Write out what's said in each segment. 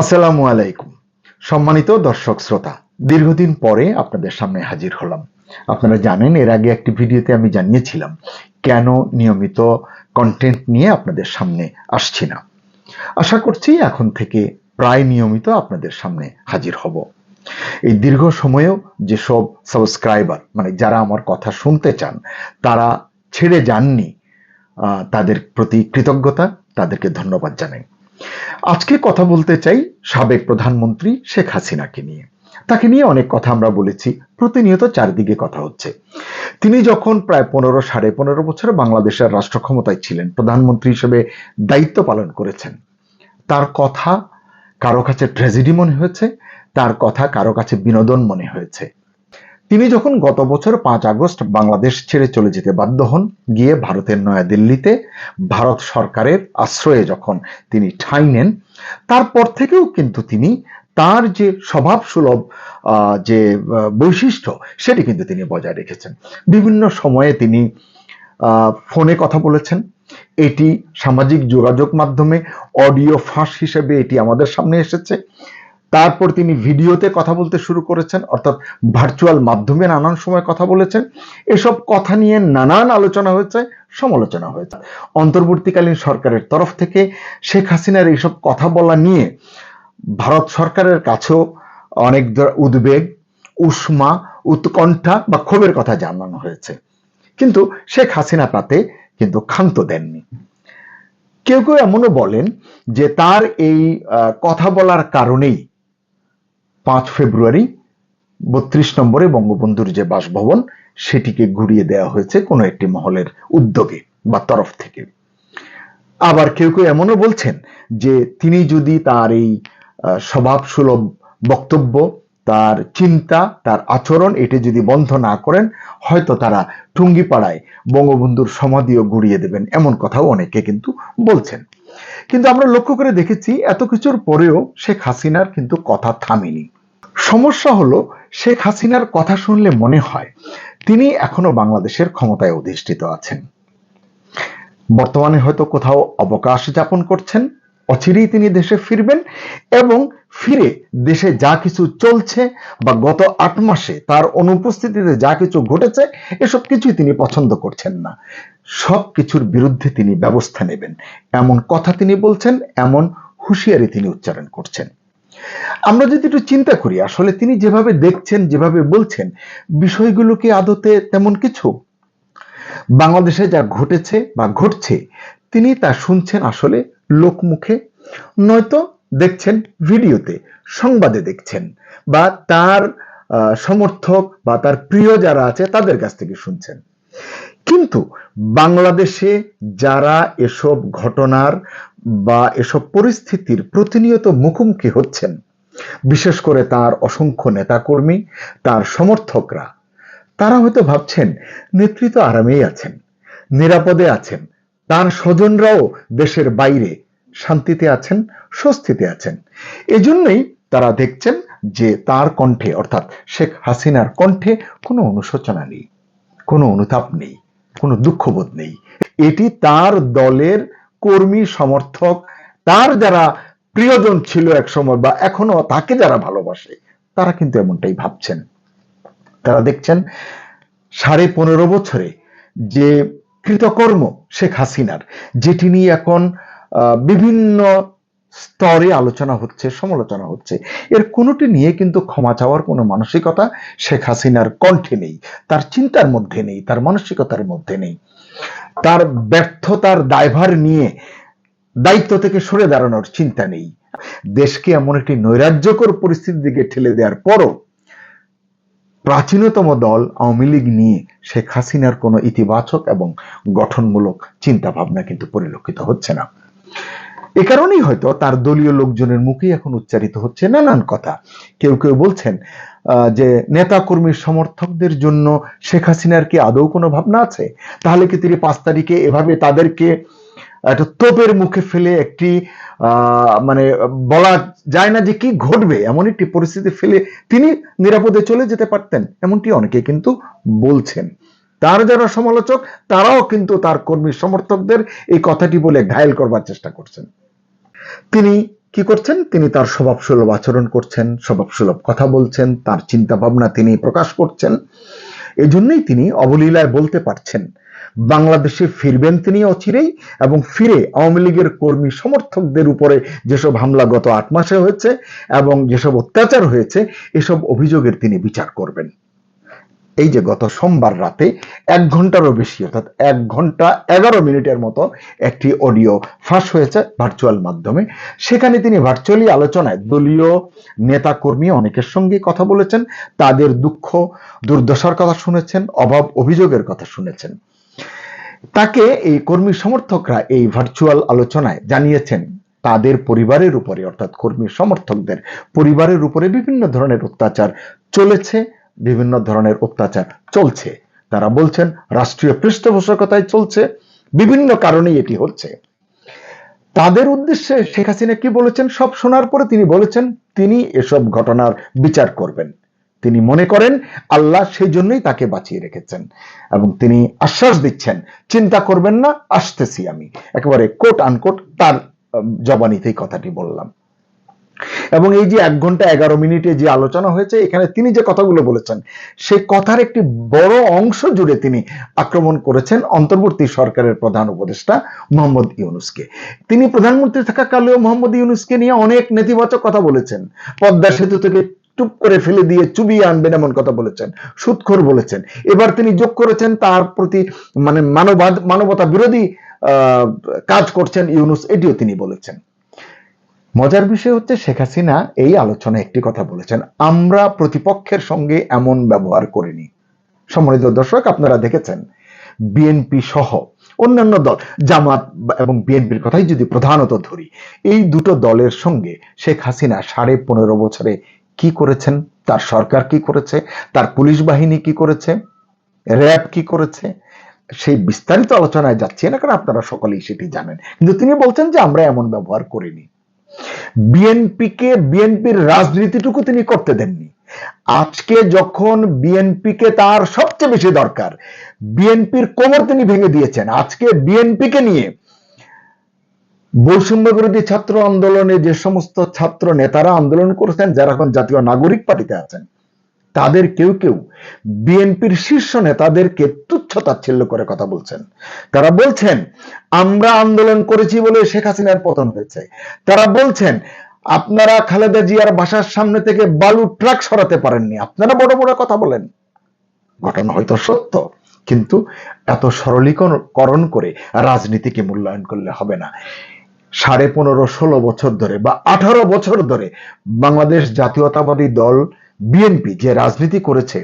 আসসালামু আলাইকুম। সম্মানিত দর্শক শ্রোতা, দীর্ঘদিন পরে আপনাদের সামনে হাজির হলাম। আপনারা জানেন, এর আগে একটি ভিডিওতে আমি জানিয়েছিলাম, কেন নিয়মিত কন্টেন্ট নিয়ে আপনাদের সামনে আসছি না। আশা করছি এখন থেকে প্রায় নিয়মিত আপনাদের সামনে হাজির হব। এই দীর্ঘ সময়েও যেসব সাবস্ক্রাইবার মানে যারা আমার কথা শুনতে চান, তারা ছেড়ে যাননি তাদের প্রতি কৃতজ্ঞতা, তাদেরকে ধন্যবাদ জানাই। আজকে কথা বলতে চাই সাবেক প্রধানমন্ত্রী শেখ হাসিনাকে নিয়ে। তাকে নিয়ে অনেক কথা আমরা বলেছি, প্রতিনিয়ত চারিদিকে কথা হচ্ছে। তিনি যখন প্রায় পনেরো, সাড়ে পনেরো বছর বাংলাদেশের রাষ্ট্র ক্ষমতায় ছিলেন, প্রধানমন্ত্রী হিসেবে দায়িত্ব পালন করেছেন। তার কথা কারও কাছে ট্র্যাজেডি মনে হয়েছে, তার কথা কারও কাছে বিনোদন মনে হয়েছে। তিনি যখন গত বছর পাঁচ আগস্ট বাংলাদেশ ছেড়ে চলে যেতে বাধ্য হন, গিয়ে ভারতের নয়াদিল্লিতে ভারত সরকারের আশ্রয়ে যখন তিনি ঠাঁই নেন, তারপর থেকেও কিন্তু তিনি তার যে স্বভাব সুলভ যে বৈশিষ্ট্য, সেটি কিন্তু তিনি বজায় রেখেছেন। বিভিন্ন সময়ে তিনি ফোনে কথা বলেছেন। এটি সামাজিক যোগাযোগ মাধ্যমে অডিও ফাঁস হিসেবে এটি আমাদের সামনে এসেছে। তারপর তিনি ভিডিওতে কথা বলতে শুরু করেছেন, অর্থাৎ ভার্চুয়াল মাধ্যমে নানান সময় কথা বলেছেন। এসব কথা নিয়ে নানান আলোচনা হয়েছে, সমালোচনা হয়েছে। অন্তর্বর্তীকালীন সরকারের তরফ থেকে শেখ হাসিনার এইসব কথা বলা নিয়ে ভারত সরকারের কাছেও অনেক উদ্বেগ, উষ্মা, উৎকণ্ঠা বা ক্ষোভের কথা জানানো হয়েছে। কিন্তু শেখ হাসিনা তাতে কিন্তু ক্ষান্ত দেননি। কেউ কেউ এমনও বলেন যে তার এই কথা বলার কারণেই পাঁচ ফেব্রুয়ারি বত্রিশ নম্বরে বঙ্গবন্ধুর যে বাসভবন, সেটিকে ঘুরিয়ে দেওয়া হয়েছে কোনো একটি মহলের উদ্যোগে বা তরফ থেকে। আবার কেউ কেউ এমনও বলছেন যে তিনি যদি তার এই স্বভাব সুলভ বক্তব্য, তার চিন্তা, তার আচরণ এটি যদি বন্ধ না করেন, হয়তো তারা টুঙ্গিপাড়ায় বঙ্গবন্ধুর সমাধিও গুড়িয়ে দেবেন এমন কথাও অনেকে কিন্তু বলছেন। কিন্তু আমরা লক্ষ্য করে দেখেছি এত কিছুর পরেও শেখ হাসিনার কিন্তু কথা থামেনি। সমস্যা হলো শেখ হাসিনার কথা শুনলে মনে হয় তিনি এখনও বাংলাদেশের ক্ষমতায় অধিষ্ঠিত আছেন। বর্তমানে হয়তো কোথাও অবকাশ যাপন করছেন, অচিরেই তিনি দেশে ফিরবেন এবং ফিরে দেশে যা কিছু চলছে বা গত আট মাসে তার অনুপস্থিতিতে যা কিছু ঘটেছে, এসব কিছুই তিনি পছন্দ করছেন না। সব কিছুর বিরুদ্ধে তিনি ব্যবস্থা নেবেন। এমন কথা তিনি বলছেন, এমন হুঁশিয়ারি তিনি উচ্চারণ করছেন। আমরা যদি একটু চিন্তা করি, আসলে তিনি যেভাবে দেখছেন, যেভাবে বলছেন, বিষয়গুলো কি আদতে তেমন কিছু? বাংলাদেশে যা ঘটেছে বা ঘটছে, তিনি তা শুনছেন আসলে লোকমুখে, নয়তো দেখছেন ভিডিওতে, সংবাদে দেখছেন, বা তার সমর্থক বা তার প্রিয় যারা আছে তাদের কাছ থেকে শুনছেন। কিন্তু বাংলাদেশে যারা এসব ঘটনার বা এসব পরিস্থিতির প্রতিনিয়ত মুখোমুখি হচ্ছেন। বিশেষ করে তার অসংখ্য নেতাকর্মী, তার সমর্থকরা। তারা হয়তো ভাবছেন, নেতৃত্ব আরামেই আছেন, নিরাপদে আছেন, তার স্বজনরাও দেশের বাইরে, শান্তিতে আছেন, স্বস্তিতে আছেন। এজন্যই তারা দেখছেন যে তার কণ্ঠে, অর্থাৎ শেখ হাসিনার কণ্ঠে কোনো অনুশোচনা নেই, কোনো অনুতাপ নেই, কোনো দুঃখবোধ নেই। এটি তার দলের কর্মী, সমর্থক, তার যারা প্রিয়জন ছিল একসময় বা এখনও তাকে যারা ভালোবাসে, তারা কিন্তু এমনটাই ভাবছেন। তারা দেখছেন সাড়ে পনেরো বছরে যে কৃতকর্ম শেখ হাসিনার, যেটি নিয়ে এখন বিভিন্ন স্তরে আলোচনা হচ্ছে, সমালোচনা হচ্ছে, এর কোনোটি নিয়ে কিন্তু ক্ষমা চাওয়ার কোনো মানসিকতা শেখ হাসিনার কণ্ঠে নেই, তার চিন্তার মধ্যে নেই, তার মানসিকতার মধ্যে নেই। তার ব্যর্থতার দায়ভার নিয়ে দায়িত্ব থেকে সরে দাঁড়ানোর চিন্তা নেই। দেশকে এমন একটি নৈরাজ্যকর পরিস্থিতির দিকে ঠেলে দেওয়ার পরও প্রাচীনতম দল আওয়ামী লীগ নিয়ে শেখ হাসিনার কোনো ইতিবাচক এবং গঠনমূলক চিন্তা ভাবনা কিন্তু পরিলক্ষিত হচ্ছে না। এ কারণেই হয়তো তার দলীয় লোকজনের মুখেই এখন উচ্চারিত হচ্ছে নানান কথা। কেউ কেউ বলছেন যে নেতা কর্মীর সমর্থকদের জন্য শেখ হাসিনার কি আদৌ কোনো ভাবনা আছে? তাহলে কি তিনি পাঁচ তারিখে এভাবে তাদেরকে একটা তোপের মুখে ফেলে একটি মানে বলা যায় না যে কি ঘটবে, এমন একটি পরিস্থিতি ফেলে তিনি নিরাপদে চলে যেতে পারতেন, এমনটি অনেকে কিন্তু বলছেন। তার যারা সমালোচক, তারাও কিন্তু তার কর্মী সমর্থকদের এই কথাটি বলে ঘায়েল করবার চেষ্টা করছেন। তিনি কি করছেন? তিনি তার স্বভাবসুলভ আচরণ করছেন, স্বভাবসুলভ কথা বলছেন, তার চিন্তা ভাবনা তিনি প্রকাশ করছেন। এজন্যই তিনি অবলীলায় বলতে পারছেন, বাংলাদেশে ফিরবেন তিনি অচিরেই এবং ফিরে আওয়ামী লীগের কর্মী সমর্থকদের উপরে যেসব হামলা গত আট মাসে হয়েছে এবং যেসব অত্যাচার হয়েছে, এসব অভিযোগের তিনি বিচার করবেন। এই যে গত সোমবার রাতে এক ঘন্টারও বেশি, অর্থাৎ এক ঘণ্টা এগারো মিনিটের মতো একটি অডিও ফাঁস হয়েছে ভার্চুয়াল মাধ্যমে। সেখানে তিনি ভার্চুয়ালি আলোচনায় দলীয় নেতা কর্মী অনেকের সঙ্গে কথা বলেছেন, তাদের দুঃখ, দুর্দশার কথা শুনেছেন, অভাব অভিযোগের কথা শুনেছেন। তাকে এই কর্মী সমর্থকরা এই ভার্চুয়াল আলোচনায় জানিয়েছেন, তাদের পরিবারের উপরে, অর্থাৎ কর্মী সমর্থকদের পরিবারের উপরে বিভিন্ন ধরনের অত্যাচার চলেছে। বিভিন্ন ধরনের অত্যাচার চলছে। তারা বলছেন, রাষ্ট্রীয় পৃষ্ঠপোষকতায় চলছে, বিভিন্ন কারণেই এটি হচ্ছে। তাদের উদ্দেশ্যে শেখ হাসিনা কি বলেছেন, সব শোনার পরে তিনি বলেছেন, তিনি এসব ঘটনার বিচার করবেন। তিনি মনে করেন, আল্লাহ সেই জন্যই তাকে বাঁচিয়ে রেখেছেন। এবং তিনি আশ্বাস দিচ্ছেন, চিন্তা করবেন না, আসতেছি আমি। একেবারে কোট আনকোট তার জবানিতেই কথাটি বললাম। এবং এই যে এক ঘণ্টা এগারো মিনিটে যে আলোচনা হয়েছে, এখানে তিনি যে কথাগুলো বলেছেন সে কথার একটি বড় অংশ জুড়ে তিনি আক্রমণ করেছেন অন্তর্বর্তী সরকারের প্রধান উপদেষ্টা মোহাম্মদ ইউনুসকে। তিনি প্রধানমন্ত্রী থাকাকালেও মোহাম্মদ ইউনুসকে নিয়ে অনেক নেতিবাচক কথা বলেছেন। পদ্মা সেতু থেকে টুপ করে ফেলে দিয়ে চুবিয়ে আনবেন এমন কথা বলেছেন, সুৎখর বলেছেন। এবার তিনি যোগ করেছেন, তার প্রতি মানে মানবাদ মানবতা বিরোধী কাজ করছেন ইউনুস, এটিও তিনি বলেছেন। মজার বিষয় হচ্ছে শেখ হাসিনা এই আলোচনায় একটি কথা বলেছেন, আমরা প্রতিপক্ষের সঙ্গে এমন ব্যবহার করিনি। সম্মানিত দর্শক, আপনারা দেখেছেন বিএনপি সহ অন্যান্য দল, জামাত এবং বিএনপির কথাই যদি প্রধানত ধরি, এই দুটো দলের সঙ্গে শেখ হাসিনা সাড়ে পনেরো বছরে কি করেছেন? তার সরকার কি করেছে? তার পুলিশ বাহিনী কি করেছে? র্যাব কি করেছে? সেই বিস্তারিত আলোচনায় যাচ্ছি না, কারণ আপনারা সকলেই সেটি জানেন। কিন্তু তিনি বলছেন যে, আমরা এমন ব্যবহার করিনি। বিএনপিকে বিএনপির রাজনীতিটুকু তিনি করতে দেননি। আজকে যখন বিএনপিকে তার সবচেয়ে বেশি দরকার, বিএনপির কোমর তিনি ভেঙে দিয়েছেন। আজকে বিএনপিকে নিয়ে বৈষম্য বিরোধী ছাত্র আন্দোলনে যে সমস্ত ছাত্র নেতারা আন্দোলন করেছেন, যারা এখন জাতীয় নাগরিক পার্টিতে আছেন তাদের কেউ কেউ বিএনপির শীর্ষ নেতাদেরকে তুচ্ছ তাচ্ছিল্য করে কথা বলছেন। তারা বলছেন, আমরা আন্দোলন করেছি বলে শেখ হাসিনার পতন হয়েছে। তারা বলছেন, আপনারা খালেদা জিয়ার বাসার সামনে থেকে বালু ট্রাক সরাতে পারেননি। আপনারা বড় বড় কথা বলেন। ঘটনা হয়তো সত্য, কিন্তু এত সরলীকরণ করে রাজনীতিকে মূল্যায়ন করলে হবে না। সাড়ে পনেরো, ষোলো বছর ধরে বা আঠারো বছর ধরে বাংলাদেশ জাতীয়তাবাদী দল বিএনপি যে রাজনীতি করেছে,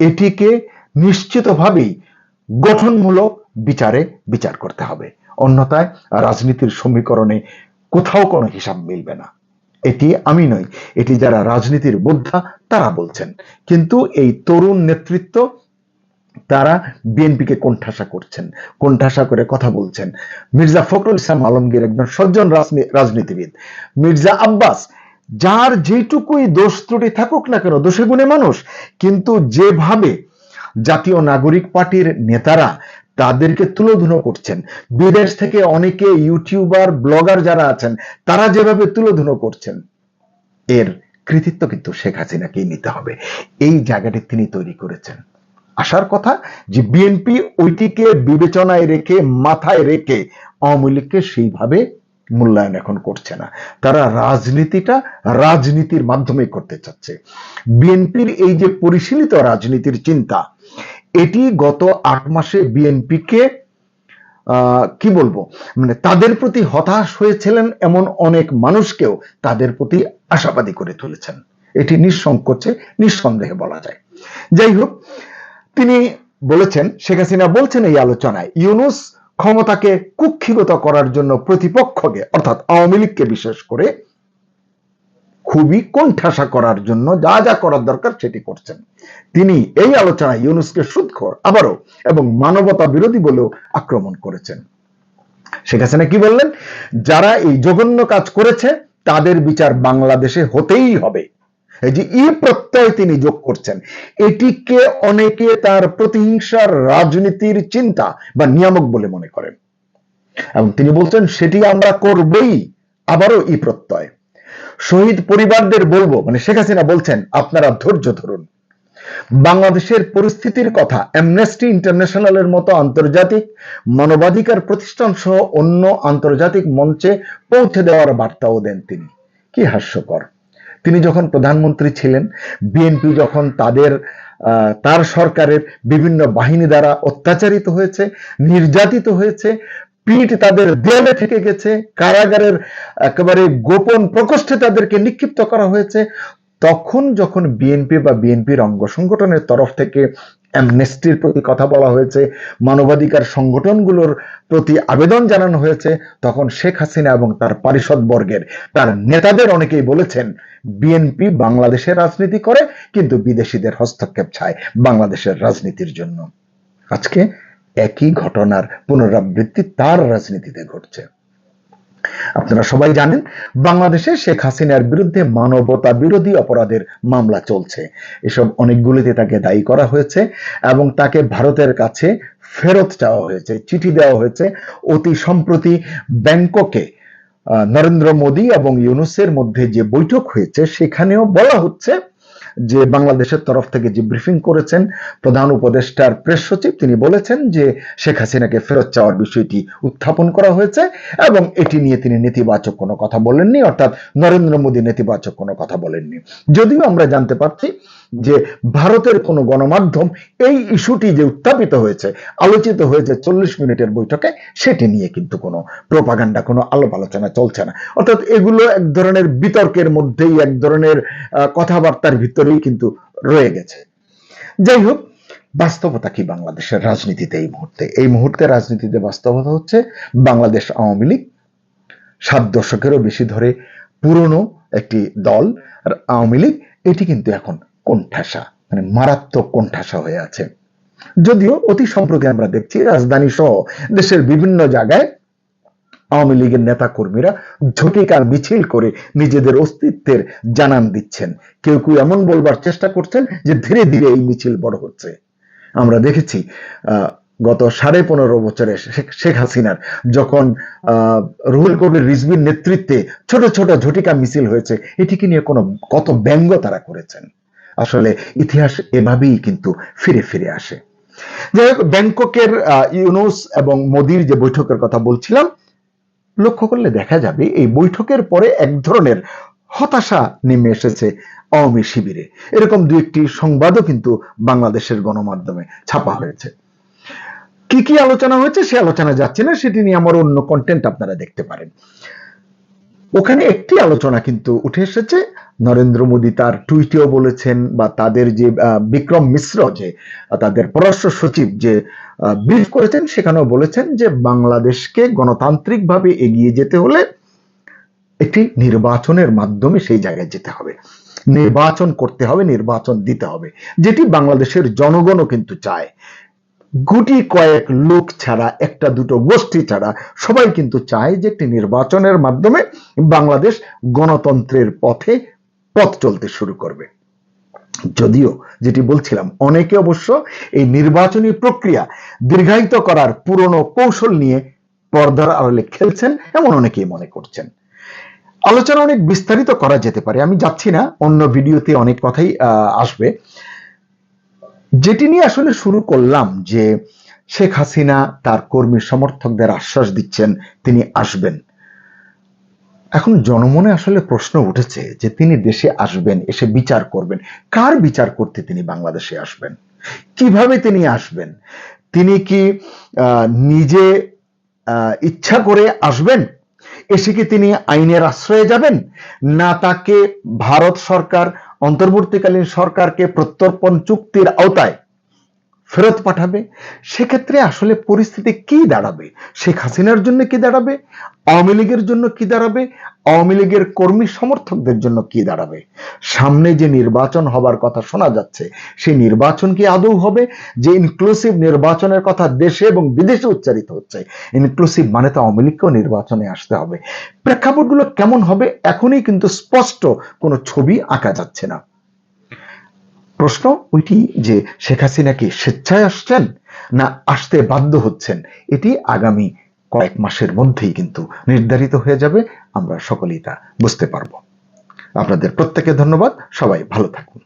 এটিকে নিশ্চিতভাবেই গঠনমূলক বিচারে বিচার করতে হবে। অন্যথায় রাজনীতির সমীকরণে কোথাও কোনো হিসাব মিলবে না। এটি আমি নই, এটি যারা রাজনীতির বোদ্ধা, তারা বলছেন। কিন্তু এই তরুণ নেতৃত্ব, তারা বিএনপিকে কোণঠাসা করছেন, কোণঠাসা করে কথা বলছেন। মির্জা ফখরুল ইসলাম আলমগীর একজন সজ্জন রাজনীতিবিদ। মির্জা আব্বাস যার যেটুকুই দোষ ত্রুটি থাকুক না কেন, দোষে গুণে মানুষ, কিন্তু যেভাবে জাতীয় নাগরিক পার্টির নেতারা তাদেরকে তুলোধুনো করছেন, বিদেশ থেকে অনেকে ইউটিউবার, ব্লগার যারা আছেন, তারা যেভাবে তুলোধুনো করছেন, এর কৃতিত্ব কিন্তু শেখ হাসিনাকেই নিতে হবে। এই জায়গাটি তিনি তৈরি করেছেন। আসার কথা যে বিএনপি ওইটিকে বিবেচনায় রেখে, মাথায় রেখে আওয়ামী লীগকে সেইভাবে মূল্যায়ন এখন করছে না। তারা রাজনীতিটা রাজনীতির মাধ্যমে করতে চাচ্ছে। বিএনপির এই যে পরিশীলিত রাজনীতির চিন্তা, এটি গত আট মাসে বিএনপিকে কি বলব মানে তাদের প্রতি হতাশ হয়েছিলেন এমন অনেক মানুষকেও তাদের প্রতি আশাবাদী করে তুলেছেন। এটি নিঃসংকোচে, নিঃসন্দেহে বলা যায়। যাই হোক, তিনি বলেছেন, শেখ হাসিনা বলছেন এই আলোচনায়, ইউনুস ক্ষমতাকে কুক্ষিগত করার জন্য প্রতিপক্ষকে, অর্থাৎ আওয়ামী লীগকে বিশেষ করে, খুবই কোণঠাসা করার জন্য যা যা করার দরকার সেটি করছেন। তিনি এই আলোচনায় ইউনুসকে সুদখর আবারও, এবং মানবতা বিরোধী বলেও আক্রমণ করেছেন। শেখ হাসিনা কি বললেন? যারা এই জঘন্য কাজ করেছে, তাদের বিচার বাংলাদেশে হতেই হবে। এই যে ই প্রত্যয় তিনি যোগ করছেন, এটিকে অনেকে তার প্রতিহিংসার রাজনীতির চিন্তা বা নিয়ামক বলে মনে করেন। এবং তিনি বলছেন, সেটি আমরা করবই, আবারও ই প্রত্যয়। শহীদ পরিবারদের বলব মানে শেখ হাসিনা বলছেন, আপনারা ধৈর্য ধরুন। বাংলাদেশের পরিস্থিতির কথা অ্যামনেস্টি ইন্টারন্যাশনালের মতো আন্তর্জাতিক মানবাধিকার প্রতিষ্ঠান সহ অন্য আন্তর্জাতিক মঞ্চে পৌঁছে দেওয়ার বার্তাও দেন তিনি। কি হাস্যকর। তিনি যখন প্রধানমন্ত্রী ছিলেন বিএনপি যখন তাদের তার সরকারের বিভিন্ন বাহিনী দ্বারা অত্যাচারিত হয়েছে, নির্যাতিত হয়েছে, পিঠ তাদের দেয়ালে থেকে গেছে, কারাগারের একেবারে গোপন প্রকোষ্ঠে তাদেরকে নিক্ষিপ্ত করা হয়েছে, তখন যখন বিএনপি বা বিএনপির অঙ্গ সংগঠনের তরফ থেকে অ্যামনেস্টির প্রতি কথা বলা হয়েছে, মানবাধিকার সংগঠনগুলোর প্রতি আবেদন জানানো হয়েছে, তখন শেখ হাসিনা এবং তার পারিষদ বর্গের, তার নেতাদের অনেকেই বলেছেন, বিএনপি বাংলাদেশের রাজনীতি করে, কিন্তু বিদেশিদের হস্তক্ষেপ চায় বাংলাদেশের রাজনীতির জন্য। আজকে একই ঘটনার পুনরাবৃত্তি তার রাজনীতিতে ঘটছে। আপনারা সবাই জানেন, বাংলাদেশে শেখ হাসিনার বিরুদ্ধে মানবতা বিরোধী অপরাধের মামলা চলছে। এসব অনেকগুলিতে তাকে দায়ী করা হয়েছে এবং তাকে ভারতের কাছে ফেরত চাওয়া হয়েছে, চিঠি দেওয়া হয়েছে। অতি সম্প্রতি ব্যাংককে নরেন্দ্র মোদী এবং ইউনুসের মধ্যে যে বৈঠক হয়েছে, সেখানেও বলা হচ্ছে যে বাংলাদেশের তরফ থেকে যে ব্রিফিং করেছেন প্রধান উপদেষ্টার প্রেস সচিব, তিনি বলেছেন যে শেখ হাসিনাকে ফেরত চাওয়ার বিষয়টি উত্থাপন করা হয়েছে এবং এটি নিয়ে তিনি নেতিবাচক কোনো কথা বলেননি, অর্থাৎ নরেন্দ্র মোদী নেতিবাচক কোনো কথা বলেননি। যদিও আমরা জানতে পারছি যে ভারতের কোনো গণমাধ্যম এই ইস্যুটি যে উত্থাপিত হয়েছে, আলোচিত হয়েছে চল্লিশ মিনিটের বৈঠকে, সেটি নিয়ে কিন্তু কোনো প্রপাগান্ডা কোনো আলোপ আলোচনা চলছে না। অর্থাৎ এগুলো এক ধরনের বিতর্কের মধ্যেই, এক ধরনের কথাবার্তার ভিতরেই কিন্তু রয়ে গেছে। যাই হোক, বাস্তবতা কি বাংলাদেশের রাজনীতিতে এই মুহূর্তে? এই মুহূর্তে রাজনীতিতে বাস্তবতা হচ্ছে বাংলাদেশ আওয়ামী লীগ, সাত দশকেরও বেশি ধরে পুরনো একটি দল আওয়ামী লীগ, এটি কিন্তু এখন কোণঠাসা মানে মারাত্মক কোণঠাসা হয়ে আছে। যদিও অতি সম্প্রতি আমরা দেখছি রাজধানী সহ দেশের বিভিন্ন জায়গায় আওয়ামী লীগের নেতা কর্মীরা ঝটিকার মিছিল করে নিজেদের অস্তিত্বের জানান দিচ্ছেন। কেউ কেউ এমন বলবার চেষ্টা করছেন যে ধীরে ধীরে এই মিছিল বড় হচ্ছে। আমরা দেখেছি গত সাড়ে পনেরো বছরে শেখ হাসিনার যখন রুহুল কবির রিজবির নেতৃত্বে ছোট ছোট ঝটিকা মিছিল হয়েছে, এটিকে নিয়ে কোনো কত ব্যঙ্গ তারা করেছেন। আসলে ইতিহাস এভাবেই কিন্তু ফিরে ফিরে আসে। যাই হোক, ব্যাংককের ইউনুস এবং মোদির যে বৈঠকের কথা বলছিলাম, লক্ষ্য করলে দেখা যাবে এই বৈঠকের পরে এক ধরনের হতাশা নেমে এসেছে আওয়ামী শিবিরে। এরকম দু একটি সংবাদও কিন্তু বাংলাদেশের গণমাধ্যমে ছাপা হয়েছে। কি কি আলোচনা হয়েছে সে আলোচনা যাচ্ছে না, সেটি নিয়ে আমার অন্য কন্টেন্ট আপনারা দেখতে পারেন। ওখানে একটি আলোচনা কিন্তু উঠে এসেছে। নরেন্দ্র মোদী তার টুইটেও বলেছেন বা তাদের যে বিক্রম মিশ্র যে, তাদের পররাষ্ট্র সচিব যে ব্রিফ করেছেন, সেখানেও বলেছেন যে বাংলাদেশকে গণতান্ত্রিকভাবে এগিয়ে যেতে হলে একটি নির্বাচনের মাধ্যমে সেই জায়গায় যেতে হবে। নির্বাচন করতে হবে, নির্বাচন দিতে হবে, যেটি বাংলাদেশের জনগণও কিন্তু চায়। গুটি কয়েক লোক ছাড়া, একটা দুটো গোষ্ঠী ছাড়া সবাই কিন্তু চায় যে একটি নির্বাচনের মাধ্যমে বাংলাদেশ গণতন্ত্রের পথে পথ চলতে শুরু করবে। যদিও যেটি বলছিলাম, অনেকে অবশ্য এই নির্বাচনী প্রক্রিয়া দীর্ঘায়িত করার পুরনো কৌশল নিয়ে পর্দার আড়ালে খেলছেন এমন অনেকেই মনে করছেন। আলোচনা অনেক বিস্তারিত করা যেতে পারে, আমি যাচ্ছি না, অন্য ভিডিওতে অনেক কথাই আসবে। যেটি নিয়ে আসলে শুরু করলাম যে শেখ হাসিনা তার কর্মী সমর্থকদের আশ্বাস দিচ্ছেন, তিনি আসবেন। এখন জনমনে আসলে প্রশ্ন উঠেছে যে তিনি দেশে আসবেন, এসে বিচার করবেন। কার বিচার করতে তিনি বাংলাদেশে আসবেন? কীভাবে তিনি আসবেন? তিনি কি নিজে ইচ্ছা করে আসবেন? এসে কি তিনি আইনের আশ্রয়ে যাবেন? না তাকে ভারত সরকার অন্তর্বর্তীকালীন সরকারকে প্রত্যর্পণ চুক্তির আওতায় ফেরত পাঠাবে, সেক্ষেত্রে আসলে পরিস্থিতি কি দাঁড়াবে? শেখ হাসিনার জন্য কি দাঁড়াবে? আওয়ামী লীগের জন্য কি দাঁড়াবে? আওয়ামী লীগের কর্মী সমর্থকদের জন্য কি দাঁড়াবে? সামনে যে নির্বাচন হবার কথা শোনা যাচ্ছে, সেই নির্বাচন কি আদৌ হবে? যে ইনক্লুসিভ নির্বাচনের কথা দেশে এবং বিদেশে উচ্চারিত হচ্ছে ইনক্লুসিভ মানে তো আওয়ামী লীগকেও নির্বাচনে আসতে হবে। প্রেক্ষাপটগুলো কেমন হবে? এখনই কিন্তু স্পষ্ট কোনো ছবি আঁকা যাচ্ছে না। প্রশ্ন ওইটি যে শেখ হাসিনা কি স্বেচ্ছায় আসছেন না আসতে বাধ্য হচ্ছেন? এটি আগামী কয়েক মাসের মধ্যেই কিন্তু নির্ধারিত হয়ে যাবে। আমরা সকলেই তা বুঝতে পারব। আপনাদের প্রত্যেকে ধন্যবাদ। সবাই ভালো থাকুন।